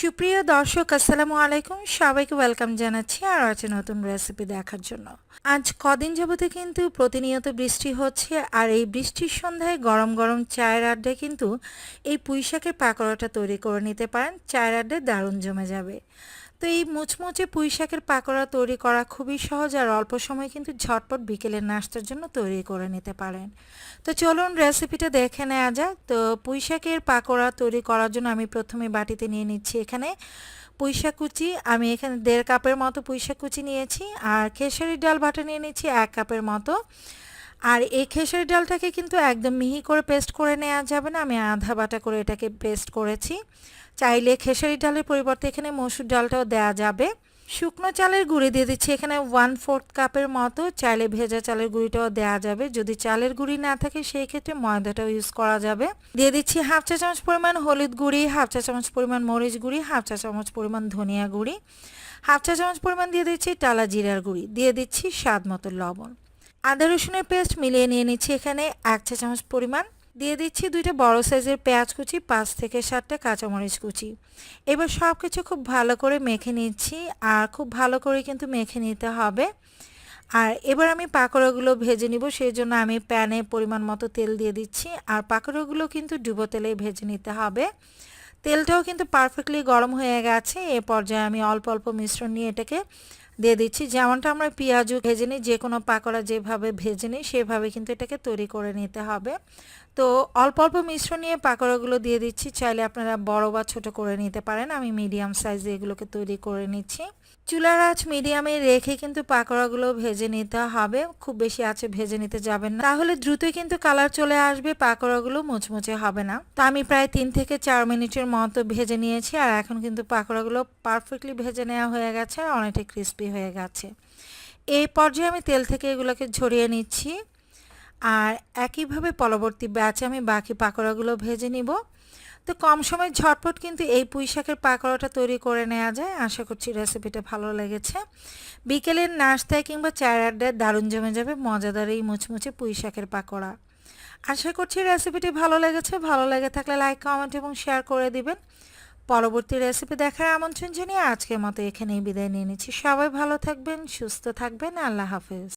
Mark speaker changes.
Speaker 1: সুপ্রিয় দর্শক, আসসালামু আলাইকুম। সবাইকে ওয়েলকাম জানাচ্ছি আর আছে নতুন রেসিপি দেখার জন্য। আজ কদিন যাবতে কিন্তু প্রতিনিয়ত বৃষ্টি হচ্ছে, আর এই বৃষ্টির সন্ধ্যায় গরম গরম চায়ের আড্ডায় কিন্তু এই পুঁইশাকের পাকোড়াটা তৈরি করে নিতে পারেন। চায়ের আড্ডায় দারুণ জমে যাবে। তো এই মুচমুচে পুঁই শাকের পাকোড়া তৈরি করা খুবই সহজ আর অল্প সময় কিন্তু ঝটপট বিকেলের নাস্তার জন্য তৈরি করে নিতে পারেন। তো চলুন রেসিপিটা দেখে নেওয়া যাক। তো পুঁই শাকের পাকোড়া তৈরি করার জন্য আমি প্রথমে বাটিতে নিয়ে নিচ্ছি এখানে পুঁই শাক কুচি। আমি এখানে দেড় কাপের মতো পুঁই শাক কুচি নিয়েছি আর খেসারির ডাল বাটা নিয়ে নিচ্ছি এক কাপের মতো। আর এই খেসারি ডালটাকে কিন্তু একদম মিহি করে পেস্ট করে নেওয়া যাবে না। আমি আধা বাটা করে এটাকে পেস্ট করেছি। চাইলে খেসারি ডালের পরিবর্তে এখানে মসুর ডালটাও দেওয়া যাবে। শুকনো চালের গুঁড়ি দিয়ে দিচ্ছি এখানে ওয়ান ফোর্থ কাপের মতো। চাইলে ভেজা চালের গুঁড়িটাও দেওয়া যাবে। যদি চালের গুঁড়ি না থাকে, সেই ক্ষেত্রে ময়দাটাও ইউজ করা যাবে। দিয়ে দিচ্ছি হাফ চা চামচ পরিমাণ হলুদ গুঁড়ি হাফ চা চামচ পরিমাণ মরিচ গুঁড়ি হাফ চা চামচ পরিমাণ ধনিয়া গুঁড়ি হাফ চা চামচ পরিমাণ দিয়ে দিচ্ছি টালা জিরার গুঁড়ি, দিয়ে দিচ্ছি স্বাদ মতো লবণ। আদা রসুনের পেস্ট মিলিয়ে নিয়ে নিচ্ছি এখানে এক চা চামচ পরিমাণ দিয়ে দিচ্ছি দুইটা বড় সাইজের পেঁয়াজ কুচি, পাঁচ থেকে সাতটা কাঁচামরিচ কুচি। এবার সব কিছু খুব ভালো করে মেখে নিচ্ছি আর খুব ভালো করে কিন্তু মেখে নিতে হবে। আর এবার আমি পাকোড়াগুলো ভেজে নিব সেই জন্য আমি প্যানে পরিমাণ মতো তেল দিয়ে দিচ্ছি। আর পাকোড়াগুলো কিন্তু ডুবো তেলেই ভেজে নিতে হবে। তেলটাও কিন্তু পারফেক্টলি গরম হয়ে গেছে। এ পর্যায়ে আমি অল্প অল্প মিশ্রণ নিয়ে এটাকে দিয়ে দিচ্ছি। যেমনটা আমরা পেঁয়াজও ভেজে নিই, যে কোনো পাকোড়া যেভাবে ভেজে নিই, সেভাবে কিন্তু এটাকে তৈরি করে নিতে হবে। তো অল্প অল্প মিশ্রণ নিয়ে পাকোড়াগুলো দিয়ে দিচ্ছি। চাইলে আপনারা বড় বা ছোট করে নিতে পারেন। আমি মিডিয়াম সাইজে এগুলোকে তৈরি করে নিচ্ছি। চুলার আঁচ মিডিয়ামে রেখে কিন্তু পাকোড়াগুলো ভেজে নিতে হবে। খুব বেশি আছে ভেজে নিতে যাবেন না। তাহলে দ্রুতই কিন্তু কালার চলে আসবে, পাকোড়াগুলো মুচমুচে হবে না। তো আমি প্রায় তিন থেকে চার মিনিটের মতো ভেজে নিয়েছি আর এখন কিন্তু পাকোড়াগুলো পারফেক্টলি ভেজে নেওয়া হয়ে গেছে আর অনেকটা ক্রিস্পি হয়ে গেছে। এই পর্যায়ে আমি তেল থেকে এগুলোকে ঝরিয়ে নিচ্ছি আর একইভাবে পরবর্তী ব্যাচে আমি বাকি পাকোড়াগুলো ভেজে নিব। তো কম সময় ঝটপট কিন্তু এই পুঁই শাকের পাকোড়াটা তৈরি করে নেওয়া যায়। আশা করছি রেসিপিটা ভালো লেগেছে। বিকেলের নাস্তায় কিংবা চায়ের আড্ডায় দারুণ জমে যাবে মজাদার এই মুচমুচে পুঁই শাকের পাকোড়া। আশা করছি রেসিপিটি ভালো লেগেছে। ভালো লেগে থাকলে লাইক কমেন্ট এবং শেয়ার করে দিবেন। পরবর্তী রেসিপি দেখার আমন্ত্রণ জানিয়ে আজকের মতো এখানেই বিদায় নিয়ে নিচ্ছি। সবাই ভালো থাকবেন, সুস্থ থাকবেন। আল্লাহ হাফেজ।